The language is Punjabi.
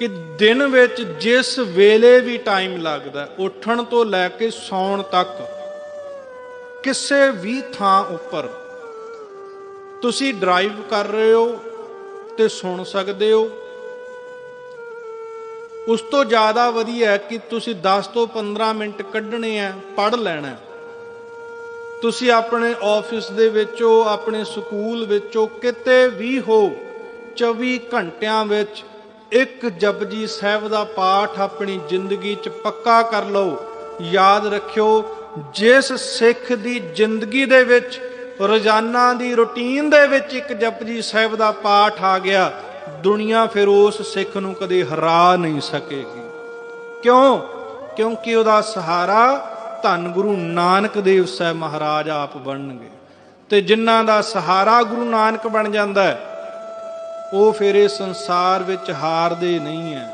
ਕਿ ਦਿਨ ਵਿੱਚ ਜਿਸ ਵੇਲੇ ਵੀ ਟਾਈਮ ਲੱਗਦਾ ਉੱਠਣ ਤੋਂ ਲੈ ਕੇ ਸੌਣ ਤੱਕ ਕਿਸੇ ਵੀ ਥਾਂ ਉੱਪਰ ਤੁਸੀਂ ਡਰਾਈਵ ਕਰ ਰਹੇ ਹੋ ਤੇ ਸੁਣ ਸਕਦੇ ਹੋ। ਉਸ ਤੋਂ ਜ਼ਿਆਦਾ ਵਧੀਆ ਕਿ ਤੁਸੀਂ 10 ਤੋਂ 15 ਮਿੰਟ ਕੱਢਣੇ ਆ ਪੜ ਲੈਣਾ ਤੁਸੀਂ ਆਪਣੇ ਆਫਿਸ ਦੇ ਵਿੱਚੋਂ, ਆਪਣੇ ਸਕੂਲ ਵਿੱਚੋਂ ਕਿਤੇ ਵੀ ਹੋ 24 ਘੰਟਿਆਂ ਵਿੱਚ ਇੱਕ ਜਪਜੀ ਸਾਹਿਬ ਦਾ ਪਾਠ ਆਪਣੀ ਜ਼ਿੰਦਗੀ 'ਚ ਪੱਕਾ ਕਰ ਲਓ। ਯਾਦ ਰੱਖਿਓ, ਜਿਸ ਸਿੱਖ ਦੀ ਜ਼ਿੰਦਗੀ ਦੇ ਵਿੱਚ, ਰੋਜ਼ਾਨਾ ਦੀ ਰੁਟੀਨ ਦੇ ਵਿੱਚ ਇੱਕ ਜਪਜੀ ਸਾਹਿਬ ਦਾ ਪਾਠ ਆ ਗਿਆ, ਦੁਨੀਆ ਫਿਰ ਉਸ ਸਿੱਖ ਨੂੰ ਕਦੇ ਹਰਾ ਨਹੀਂ ਸਕੇਗੀ। ਕਿਉਂ? ਕਿਉਂਕਿ ਉਹਦਾ ਸਹਾਰਾ ਧੰਨ ਗੁਰੂ ਨਾਨਕ ਦੇਵ ਸਾਹਿਬ ਮਹਾਰਾਜ ਆਪ ਬਣਨਗੇ। ਤੇ ਜਿਨ੍ਹਾਂ ਦਾ ਸਹਾਰਾ ਗੁਰੂ ਨਾਨਕ ਬਣ ਜਾਂਦਾ ਹੈ ਉਹ ਫਿਰ ਇਸ ਸੰਸਾਰ ਵਿੱਚ ਹਾਰਦੇ ਨਹੀਂ ਹੈ